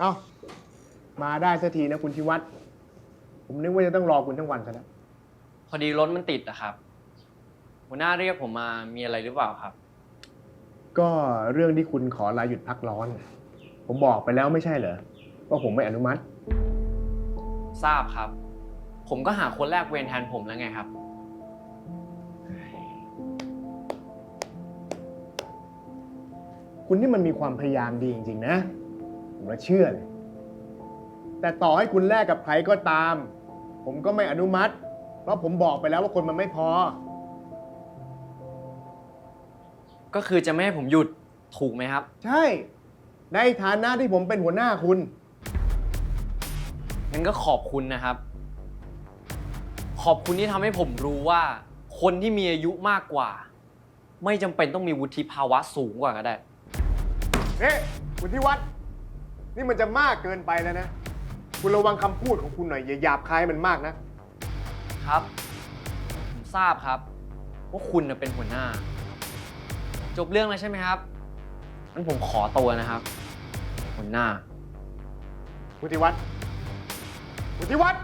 เอ้า มาได้สักทีนะคุณทิวัฒน์ผมนึกว่าจะต้องรอคุณทั้งวันซะแล้ว พอดีรถมันติดอะครับ หัวหน้าเรียกผมมามีอะไรหรือเปล่าครับ ก็เรื่องที่คุณขอลาหยุดพักร้อน ผมบอกไปแล้วไม่ใช่เหรอ ว่าผมไม่อนุมัติ ทราบครับ ผมก็หาคนแรกเวรแทนผมแล้วไงครับ คุณนี่มันมีความพยายามดีจริงๆนะ ผมละเชื่อเลย แต่ต่อให้คุณแลกกับใครก็ตาม ผมก็ไม่อนุมัติ เพราะผมบอกไปแล้วว่าคนมันไม่พอ ก็คือจะไม่ให้ผมหยุดถูกไหมครับ ใช่ ในฐานะที่ผมเป็นหัวหน้าคุณ งั้นก็ขอบคุณนะครับ ขอบคุณที่ทำให้ผมรู้ว่า คนที่มีอายุมากกว่า ไม่จำเป็นต้องมีวุฒิภาวะสูงกว่าก็ได้เฮ้คุณที่วัด นี่มันจะมากเกินไปแล้วนะ คุณระวังคำพูดของคุณหน่อยอย่าหยาบคายมันมากนะ ครับ ผมทราบครับ ว่าคุณน่ะเป็นหัวหน้า จบเรื่องแล้วใช่ไหมครับงั้นผมขอตัวนะครับ หัวหน้าคุณที่วัดคุณที่วัด